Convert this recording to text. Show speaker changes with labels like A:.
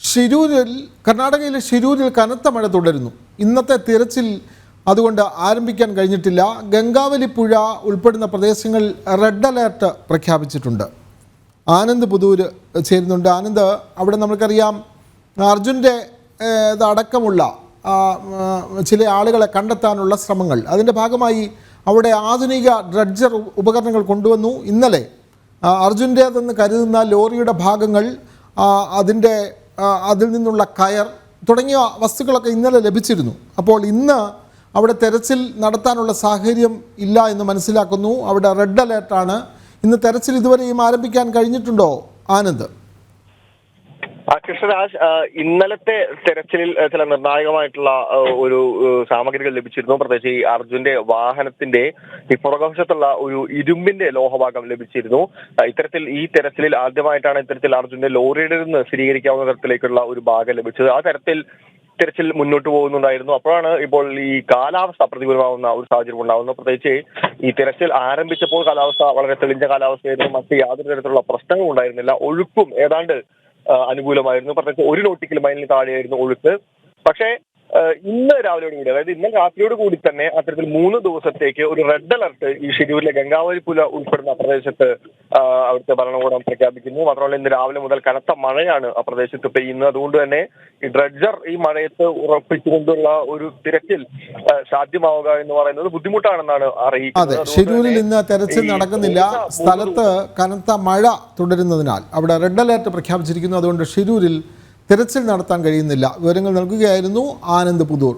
A: ഷിരൂരിൽ കർണാടകയിലെ ഷിരൂരിൽ കനത്ത മഴ തുടരുന്നു. ഇന്നത്തെ തിരച്ചിൽ അതുകൊണ്ട് ആരംഭിക്കാൻ കഴിഞ്ഞിട്ടില്ല. ഗംഗാവലി പുഴ ഉൾപ്പെടുന്ന പ്രദേശങ്ങളിൽ റെഡ് അലേർട്ട് പ്രഖ്യാപിച്ചിട്ടുണ്ട്. ആനന്ദ് പുതൂര് ചേരുന്നുണ്ട്. ആനന്ദ് അവിടെ നമുക്കറിയാം അർജുന്റെ അടക്കമുള്ള ചില ആളുകളെ കണ്ടെത്താനുള്ള ശ്രമങ്ങൾ. അതിന്റെ ഭാഗമായി അവിടെ ആധുനിക ഡ്രഡ്ജർ ഉപകരണങ്ങൾ കൊണ്ടുവന്നു. ഇന്നലെ അർജുന്റെതെന്ന് കരുതുന്ന ലോറിയുടെ ഭാഗങ്ങൾ അതിന്റെ അതിൽ നിന്നുള്ള കയർ തുടങ്ങിയ വസ്തുക്കളൊക്കെ ഇന്നലെ ലഭിച്ചിരുന്നു. അപ്പോൾ ഇന്ന് അവിടെ തെരച്ചിൽ നടത്താനുള്ള സാഹചര്യം ഇല്ല എന്ന് മനസ്സിലാക്കുന്നു. അവിടെ റെഡ് അലേർട്ടാണ്. ഇന്ന് തെരച്ചിൽ ഇതുവരെയും ആരംഭിക്കാൻ കഴിഞ്ഞിട്ടുണ്ടോ ആനന്ദ്?
B: കൃഷ്ണരാജ് ഇന്നലത്തെ തെരച്ചിലിൽ ചില നിർണായകമായിട്ടുള്ള ഒരു സാമഗ്രികൾ ലഭിച്ചിരുന്നു. പ്രത്യേകിച്ച് ഈ അർജുന്റെ വാഹനത്തിന്റെ ഈ പുറകുവശത്തുള്ള ഒരു ഇരുമ്പിന്റെ ലോഹഭാഗം ലഭിച്ചിരുന്നു. ഇത്തരത്തിൽ ഈ തെരച്ചിലിൽ ആദ്യമായിട്ടാണ് ഇത്തരത്തിൽ അർജുന്റെ ലോറിയുടെ നിന്ന് സ്ഥിരീകരിക്കാവുന്ന തരത്തിലേക്കുള്ള ഒരു ഭാഗം ലഭിച്ചത്. ആ തരത്തിൽ തിരച്ചിൽ മുന്നോട്ട് പോകുന്നുണ്ടായിരുന്നു. അപ്പോഴാണ് ഇപ്പോൾ ഈ കാലാവസ്ഥ പ്രതികൂലമാവുന്ന ഒരു സാഹചര്യം ഉണ്ടാവുന്നത് പ്രത്യേകിച്ച് ഈ തിരച്ചിൽ ആരംഭിച്ചപ്പോൾ കാലാവസ്ഥ വളരെ തെളിഞ്ഞ കാലാവസ്ഥയായിരുന്നു. മറ്റ് യാതൊരു തരത്തിലുള്ള പ്രശ്നങ്ങളും ഉണ്ടായിരുന്നില്ല. ഒഴുക്കും ഏതാണ്ട് അനുകൂലമായിരുന്നു. പ്രത്യേകിച്ച് ഒരു നോട്ടിക്കൽ മൈലിന് താഴെയായിരുന്നു ഒഴുക്ക്. പക്ഷേ ഇന്ന് രാവിലെയോട് കൂടി അതായത് ഇന്ന് രാത്രിയോട് കൂടി തന്നെ അത്തരത്തിൽ മൂന്ന് ദിവസത്തേക്ക് ഒരു റെഡ് അലർട്ട് ഈ ഷിരൂരിലെ ഗംഗാവലി പുല ഉൾപ്പെടുന്ന പ്രദേശത്ത് അവിടുത്തെ ഭരണകൂടം പ്രഖ്യാപിക്കുന്നു. മാത്രമല്ല ഇന്ന് രാവിലെ മുതൽ കനത്ത മഴയാണ് ആ പ്രദേശത്ത് പെയ്യുന്നത്. അതുകൊണ്ട് തന്നെ ഈ ഡ്രഡ്ജർ ഈ മഴയത്ത് ഉറപ്പിച്ചുകൊണ്ടുള്ള ഒരു തിരച്ചിൽ സാധ്യമാവുക എന്ന് പറയുന്നത് ബുദ്ധിമുട്ടാണെന്നാണ് അറിയിക്കുന്നത്.
A: ഷിരൂരിൽ ഇന്ന് തെരച്ചിൽ നടക്കുന്നില്ല. സ്ഥലത്ത് കനത്ത മഴ തുടരുന്നതിനാൽ അവിടെ റെഡ് അലർട്ട് പ്രഖ്യാപിച്ചിരിക്കുന്നു. അതുകൊണ്ട് ഷിരൂരിൽ തെരച്ചിൽ നടത്താൻ കഴിയുന്നില്ല. വിവരങ്ങൾ നൽകുകയായിരുന്നു ആനന്ദ് പുതൂർ.